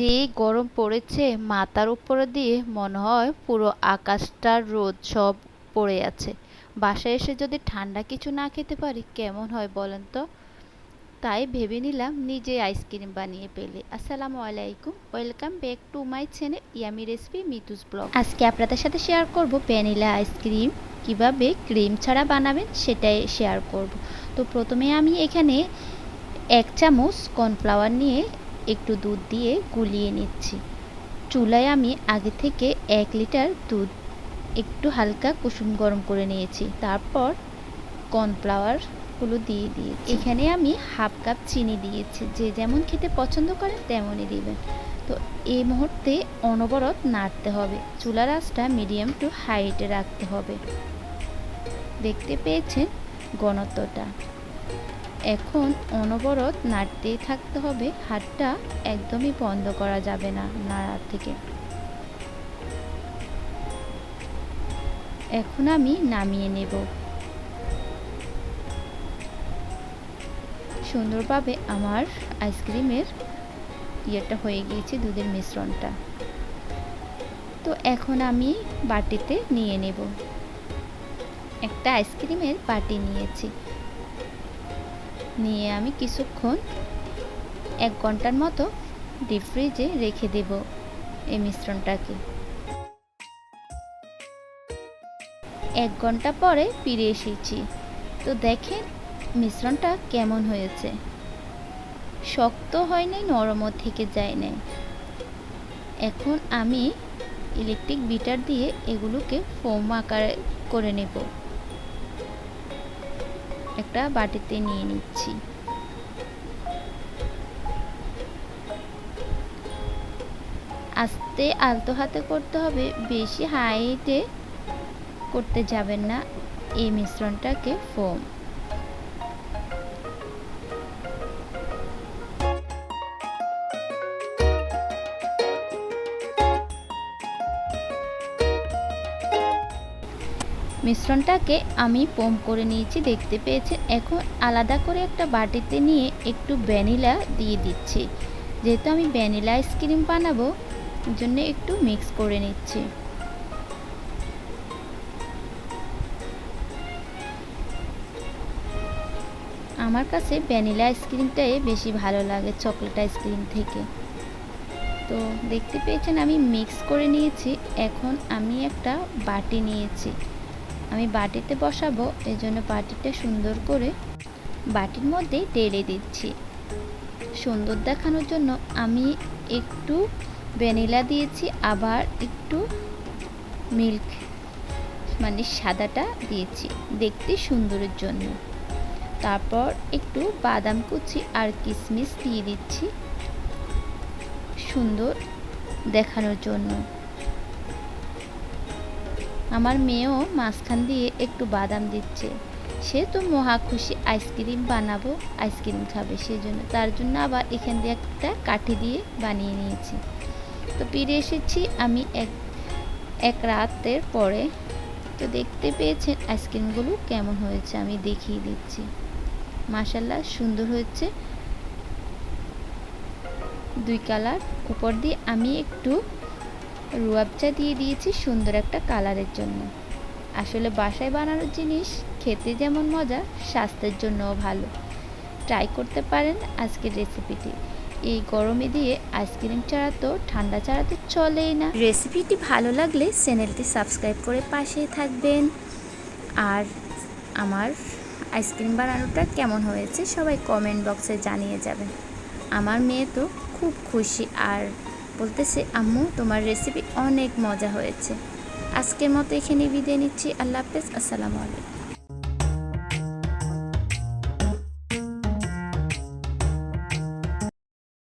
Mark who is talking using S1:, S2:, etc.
S1: যে গরম পড়েছে, মাথার উপরে দিয়ে মনে হয় পুরো আকাশটার রোদ সব পড়ে আছে। বাসায় এসে যদি ঠান্ডা কিছু না খেতে পারি, কেমন হয় বলেন তো? তাই ভেবে নিলাম নিজে আইসক্রিম বানিয়ে পেলে। আসসালামু আলাইকুম welcome back to my channel yummy recipe Mitu's blog আজকে আপনাদের সাথে শেয়ার করব ভ্যানিলা আইসক্রিম কীভাবে ক্রিম ছাড়া বানাবেন সেটাই শেয়ার করব। তো প্রথমে আমি এখানে এক চামচ কর্নফ্লাওয়ার নিয়ে একটু দুধ দিয়ে গুলিয়ে নিচ্ছি। চুলায় আমি আগে থেকে এক লিটার দুধ একটু হালকা কুসুম গরম করে নিয়েছি। তারপর কর্নফ্লাওয়ারগুলো দিয়ে দিয়েছি। এখানে আমি হাফ কাপ চিনি দিয়েছি। যে যেমন খেতে পছন্দ করেন তেমনই দিবেন। তো এই মুহূর্তে অনবরত নাড়তে হবে। চুলার আঁচটা মিডিয়াম টু হাইটে রাখতে হবে। দেখতে পেয়েছেন ঘনত্বটা। এখন অনবরত নাড়তেই থাকতে হবে, হাতটা একদমই বন্ধ করা যাবে না নাড়ার থেকে। এখন আমি নামিয়ে নেব। সুন্দরভাবে আমার আইসক্রিমের ইয়েটা হয়ে গিয়েছে, দুধের মিশ্রণটা। তো এখন আমি বাটিতে নিয়ে নেব। একটা আইসক্রিমের বাটি নিয়েছি। নিয়ে আমি কিছুক্ষণ এক ঘণ্টার মতো ডিপ ফ্রিজে রেখে দেব এই মিশ্রণটাকে। এক ঘণ্টা পরে ফিরে এসেছি। তো দেখেন মিশ্রণটা কেমন হয়েছে। শক্ত হয় নাই নরমও থেকে যায় নাই এখন আমি ইলেকট্রিক বিটার দিয়ে এগুলোকে ফোম আকারে করে নেব। একটা বাটিতে নিয়ে নিচ্ছি। আস্তে আলতো হাতে করতে হবে, বেশি হাইটে করতে যাবেন না। এই মিশ্রণটাকে ফোম। মিশ্রণটাকে আমি পোম করে নিয়েছি, দেখতে পেয়েছেন। এখন আলাদা করে একটা বাটিতে নিয়ে একটু ভ্যানিলা দিয়ে দিচ্ছি। যেহেতু আমি ভ্যানিলা আইসক্রিম বানাবো জন্য একটু মিক্স করে নিচ্ছি। আমার কাছে ভ্যানিলা আইসক্রিমটাই বেশি ভালো লাগে, চকলেট আইসক্রিম থেকে। তো দেখতে পেয়েছেন, আমি মিক্স করে নিয়েছি। এখন আমি একটা বাটি নিয়েছি। আমি বাটিতে বসাবো এই জন্য বাটিটা সুন্দর করে বাটির মধ্যে ঢেলে দিচ্ছি। সুন্দর দেখানোর জন্য আমি একটু ভ্যানিলা দিয়েছি, আবার একটু মিল্ক মানে সাদাটা দিয়েছি, দেখতে সুন্দরের জন্য। তারপর একটু বাদাম কুচি আর কিশমিশ দিয়ে দিচ্ছি সুন্দর দেখানোর জন্য। আমার মেয়েও মাঝখান দিয়ে একটু বাদাম দিচ্ছে। সে তো মহা খুশি, আইসক্রিম বানাবো, আইসক্রিম খাবে সেই জন্য তার জন্য আবার এখান দিয়ে একটা কাঠি দিয়ে বানিয়ে নিয়েছি। তো ফিরে এসেছি আমি এক এক রাতের পরে। তো দেখতে পেয়েছেন আইসক্রিমগুলো কেমন হয়েছে, আমি দেখিয়ে দিচ্ছি। মাসাল্লাহ সুন্দর হয়েছে। দুই কালার। উপর দিয়ে আমি একটু রুয়াবচা দিয়ে দিয়েছি সুন্দর একটা কালারের জন্য। আসলে বাসায় বানানোর জিনিস খেতে যেমন মজা, স্বাস্থ্যের জন্যও ভালো। ট্রাই করতে পারেন আজকের রেসিপিটি এই গরমে দিয়ে আইসক্রিম ছাড়া তো, ঠান্ডা ছাড়া তো চলেই না। রেসিপিটি ভালো লাগলে চ্যানেলটি সাবস্ক্রাইব করে পাশেই থাকবেন। আর আমার আইসক্রিম বানানোটা কেমন হয়েছে সবাই কমেন্ট বক্সে জানিয়ে যাবেন। আমার মেয়ে তো খুব খুশি আর বলতেছে, আম্মু, তোমার রেসিপি অনেক মজা হয়েছে। আজকের মতো এখানে বিদায় নিচ্ছি। আল্লাহ হাফেজ। আসসালামু আলাইকুম।